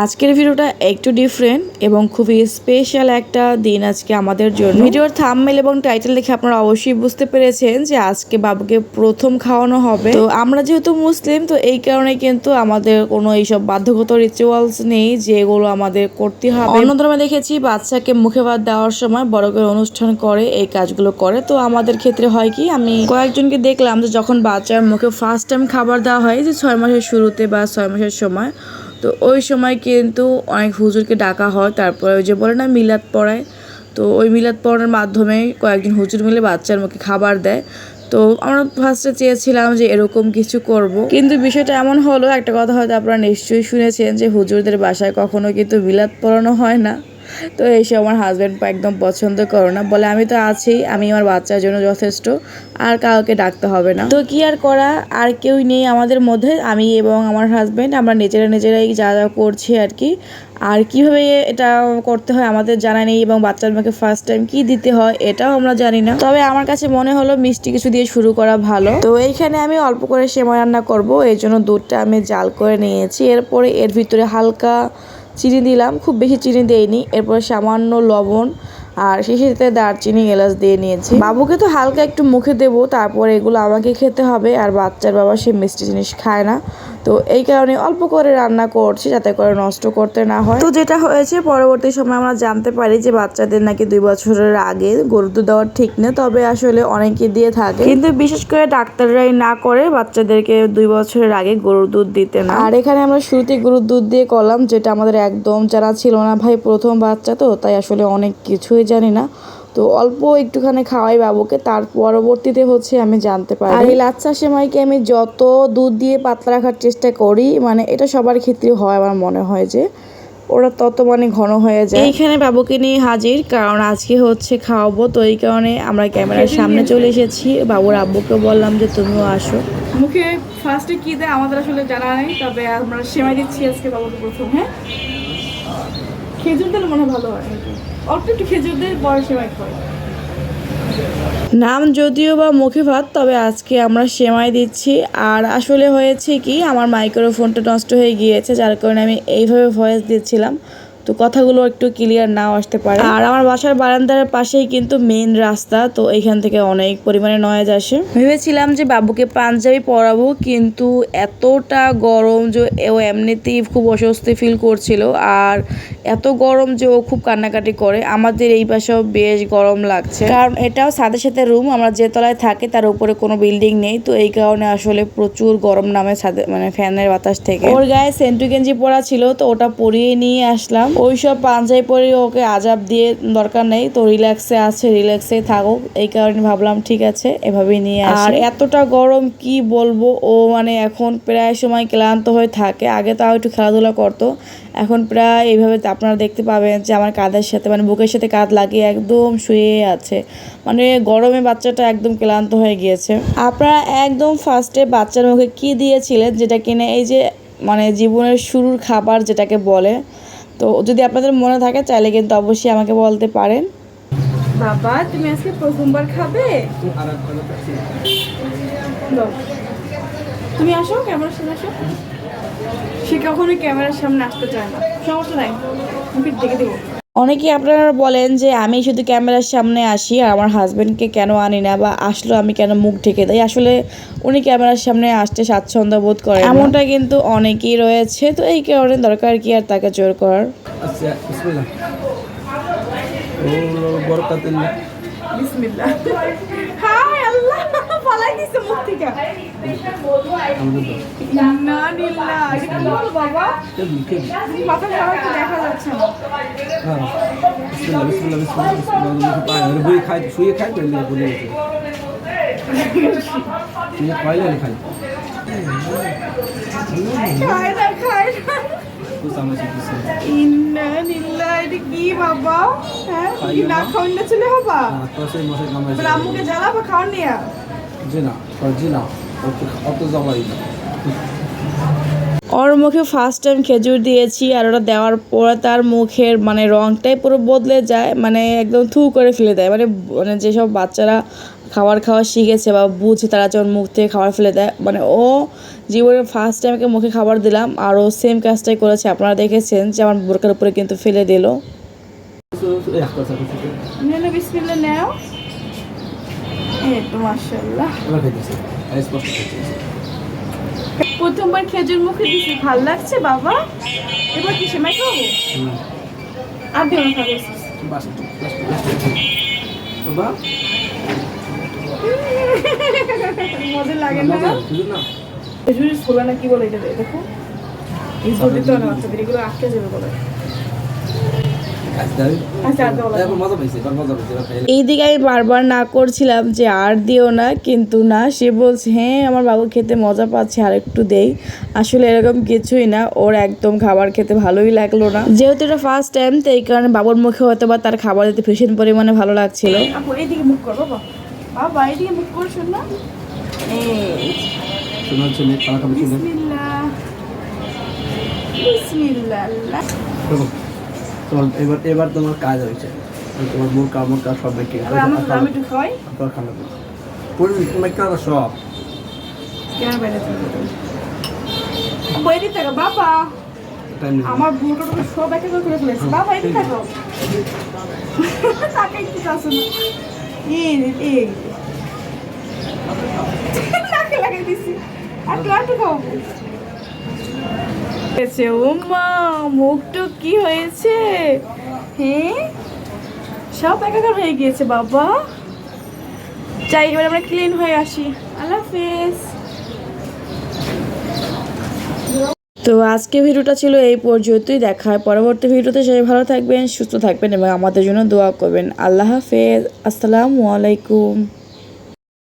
আজকের ভিডিওটা একটু ডিফারেন্ট এবং খুবই স্পেশাল একটা দিন আজকে আমাদের জন্য। ভিডিওর থামমেল এবং টাইটেল দেখে আপনারা অবশ্যই বুঝতে পেরেছেন যে আজকে বাবুকে প্রথম খাওয়ানো হবে। তো আমরা যেহেতু মুসলিম তো এই কারণে কিন্তু আমাদের কোনো এইসব বাধ্যগত রিচুয়ালস নেই যেগুলো আমাদের করতে হবে। অন্য ধর্মে দেখেছি বাচ্চাকে মুখে ভাত দেওয়ার সময় বড় করে অনুষ্ঠান করে এই কাজগুলো করে। তো আমাদের ক্ষেত্রে হয় কি আমি কয়েকজনকে দেখলাম যে যখন বাচ্চার মুখে ফার্স্ট টাইম খাবার দেওয়া হয় যে ছয় মাসের শুরুতে বা ছয় মাসের সময় তো ওই সময় কিন্তু অনেক হুজুরকে ডাকা হয়। তারপরে ওই যে বলে না মিলাদ পড়ায়। তো ওই মিলাদ পড়ানোর মাধ্যমে কয়েকজন হুজুর মিলে বাচ্চার মুখে খাবার দেয়। তো আমরা ফার্স্টে চেয়েছিলাম যে এরকম কিছু করব। কিন্তু বিষয়টা এমন হলো, একটা কথা হয়তো আপনারা নিশ্চয়ই শুনেছেন যে হুজুরদের বাসায় কখনো কিন্তু মিলাদ পড়ানো হয় না। তো এসে আমার হাজব্যান্ড একদম পছন্দ করো না। বলে, আমি তো আছি, আমি আমার বাচ্চার জন্য যথেষ্ট, আর কাউকে ডাকতে হবে না। তো কি আর করা, আর কেউই নেই আমাদের মধ্যে। আমি এবং আমার হাজব্যান্ড আমরা নিজেরা নিজেরাই যা যা করছি আর কি। আর কীভাবে এটা করতে হয় আমাদের জানা নেই এবং বাচ্চার মাকে ফার্স্ট টাইম কি দিতে হয়, এটাও আমরা জানি না। তবে আমার কাছে মনে হলো মিষ্টি কিছু দিয়ে শুরু করা ভালো। তো এইখানে আমি অল্প করে সেমাই রান্না করব। এই জন্য দুধটা আমি জাল করে নিয়েছি। এরপরে এর ভিতরে হালকা চিনি দিলাম, খুব বেশি চিনি দেইনি। এরপর সামান্য লবণ আর শেষেতে দারচিনি এলাচ দিয়ে নিয়েছি। বাবুকে তো হালকা একটু মুখে দেবো, তারপর এগুলো আমাকে খেতে হবে। আর বাচ্চার বাবা সে মিষ্টি জিনিস খায় না। তো এই কারণে অল্প করে রান্না করছি যাতে করে নষ্ট করতে না হয়। তো যেটা হয়েছে পরবর্তী সময় আমরা জানতে পারি যে বাচ্চাদের নাকি দুই বছরের আগে গরুর দুধ দেওয়ার ঠিক না তবে আসলে অনেকে দিয়ে থাকে। কিন্তু বিশেষ করে ডাক্তাররাই না করে বাচ্চাদেরকে দুই বছরের আগে গরুর দুধ দিতে না। আর এখানে আমরা শুরুতে গরুর দুধ দিয়ে করলাম যেটা আমাদের একদম জানা ছিল না ভাই প্রথম বাচ্চা তো তাই আসলে অনেক কিছুই জানি না। তো অল্প একটুখানি খাওয়াই বাবুকে তার পরবর্তীতে হচ্ছে আমি জানতে পারি। আর এই লাচ্চা সেমাইকে আমি যত দুধ দিয়ে পাতলা রাখার চেষ্টা করি মানে এটা সবার ক্ষেত্রে হয় আমার মনে হয় যে ওরা তত মানে ঘন হয়ে যায়। এইখানে বাবুকে নিয়ে হাজির কারণ আজকে হচ্ছে খাওয়াবো তো এই কারণে আমরা ক্যামেরার সামনে চলে এসেছি। বাবুর আব্বুকে বললাম যে তুমিও আসো। মুখে ফার্স্টে কি দেয় আমাদের আসলে জানা নেই তবে আমরা সেমাই দিচ্ছি আজকে বাবুকে প্রথম। হ্যাঁ খেজুর দিলে মনে ভালো হয়। অল্প একটু খেজুর দিয়ে বয়স নাম যদিও বা মুখে ভাত, তবে আজকে আমরা সেমাই দিচ্ছি। আর আসলে হয়েছে কি, আমার মাইক্রোফোনটা নষ্ট হয়ে গিয়েছে, যার কারণে আমি এইভাবে ভয়েস দিচ্ছিলাম। তো কথাগুলো একটু ক্লিয়ার নাও আসতে পারে। আর আমার বাসার বারান্দার পাশেই কিন্তু মেইন রাস্তা তো এইখান থেকে অনেক পরিমাণে নয়েজ আসে। ভেবেছিলাম যে বাবুকে পাঞ্জাবি পরাবো কিন্তু এতটা গরম যে ও এমনিতেই খুব অস্বস্তি ফিল করছিল আর এত গরম যে ও খুব কান্নাকাটি করে। আমাদের এই পাশেও বেশ গরম লাগছে। কারণ এটাও সাথে সাথে রুম আমরা যে তলায় থাকি তার উপরে কোনো বিল্ডিং নেই তো এই কারণে আসলে প্রচুর গরম নামে মানে ফ্যানের বাতাস থেকে। ওর গায়ে সেন্টু গেঞ্জি পরা ছিল তো ওটা পরিয়ে নিয়ে আসলাম। ওইসব পাঞ্জাবি পরে ওকে আজাব দিয়ে দরকার নেই তো রিল্যাক্সে আছে রিল্যাক্সে থাকুক। এই কারণে ভাবলাম ঠিক আছে এভাবেই নিয়ে আসি। আর এতটা গরম কি বলব? ও মানে এখন প্রায় সময় ক্লান্ত হয়ে থাকে। আগে তাও একটু খেলাধুলা করতো। এখন প্রায় এইভাবে আপনারা দেখতে পাবেন যে আমার কাঁধের সাথে মানে বুকের সাথে কাঁধ লাগিয়ে একদম শুয়ে আছে। মানে গরমে বাচ্চাটা একদম ক্লান্ত হয়ে গিয়েছে। আপনারা একদম ফার্স্টে বাচ্চার মুখে কি দিয়েছিলেন যেটা কিনে এই যে মানে জীবনের শুরুর খাবার যেটাকে বলে তো যদি আপনাদের মনে থাকে, চাইলে কিন্তু অবশ্যই আমাকে বলতে পারেন। বাবা, তুমি আজকে প্রথমবার খাবে। তুমি আসো, ক্যামেরার সামনে আসো। সে কখনোই ক্যামেরার সামনে আসতে চায় না। সমস্যা নাই, আমি দেখে দেবো। অনেকেই আপনারা বলেন যে আমি শুধু ক্যামেরার সামনে আসি আর আমার হাজব্যান্ডকে কেন আনি না বা আসলো আমি কেন মুখ ঢেকে দেয় আসলে উনি ক্যামেরার সামনে আসতে স্বাচ্ছন্দ্য বোধ করে এমনটা কিন্তু অনেকেই রয়েছে তো এই কারণে দরকার কি আর তাকে জোর করার? আচ্ছা পালাই মুখ থেকে না নিল্লা এটা কি হলো বাবা? কেমনি কেমনি মাথা খারাপ তো দেখা যাচ্ছে না। হ্যাঁ বিসমিল্লাহ বিসমিল্লাহ বিসমিল্লাহ বিসমিল্লাহ পায় আর বই খাই শুয়ে খাই বলে বলে গেছে শুয়ে খাইলে খাই খায় না খায় না তো সামনে শিখতেছে ইন্না নিল্লা এটা কি বাবা? হ্যাঁ না খাওয়ান না চলে হবা তো সেই মশাই কামাই তোর আম্মুকে জ্বালাবা খাওয়ান নিয়া। জি না জি না অত জমাই না। ওর মুখে ফার্স্ট টাইম খেজুর দিয়েছি আর ওটা দেওয়ার পরে তার মুখের মানে রংটাই পুরো বদলে যায় মানে একদম থু করে ফেলে দেয়। মানে মানে যেসব বাচ্চারা খাবার খাওয়া শিখেছে বা বুঝে তারা যখন মুখ থেকে খাবার ফেলে দেয় মানে ও জীবনের ফার্স্ট টাইম ওকে মুখে খাবার দিলাম আর ও সেম কাজটাই করেছে। আপনারা দেখেছেন যে আমার বোরকার উপরে কিন্তু ফেলে দিল। এই তো মাশাআল্লাহ খাইতেছে। খাইতেছে। প্রথমবার খেজুর মুখে দিছি ভালো লাগছে বাবা? এবার কি সেমাই খাব? আর দেবো না বাবা? মজা লাগে না? খেজুরের ছোলা না কি বলে এটা দেখো। এই ছোট হবে না বাচ্চাদের এগুলো আটকে যাবে বলে। এইদিকে আমি বারবার না করছিলাম যে আর দিও না কিন্তু না সে বলছে হ্যাঁ আমার বাবু খেতে মজা পাচ্ছে আর একটু দেই। আসলে এরকম কিছুই না ওর একদম খাবার খেতে ভালোই লাগল না। যেহেতু এটা ফার্স্ট টাইম তো এই কারণে বাবুর মুখে হয়তো বা তার খাবার দিতে ভীষণ পরিমাণে ভালো লাগছিল। এইদিকে মুখ কর বাবা। এইদিকে মুখ কর না বিসমিল্লাহ। বিসমিল্লাহ। তোমার এবার এবার তোমার কাজ হয়েছে। তোমার সব এবার আমার আমি একটু খাওয়াই? আপনার খানা পুরো তোমার কাজ সব। কেন বাইরে বাবা আমার তো সব একে করে করে ফেলেছে। বাবা এদিকে থাকো। তাকে একটু চাষো না। এই এই নাকে লাগিয়ে দিছি। আর একটু একটু খাব হয়েছে? উমা মুখটুক কি হয়েছে? হ্যাঁ? সব একাকার হয়ে গিয়েছে, বাবা। যাই, এবার আমরা ক্লিন হয়ে আসি। আল্লাহ হাফেজ। তো আজকে ভিডিওটা ছিল এই পর্যন্তই দেখা পরবর্তী ভিডিওতে সবাই ভালো থাকবেন, সুস্থ থাকবেন এবং আমাদের জন্য দোয়া করবেন। আল্লাহ হাফেজ। আসসালামু আলাইকুম।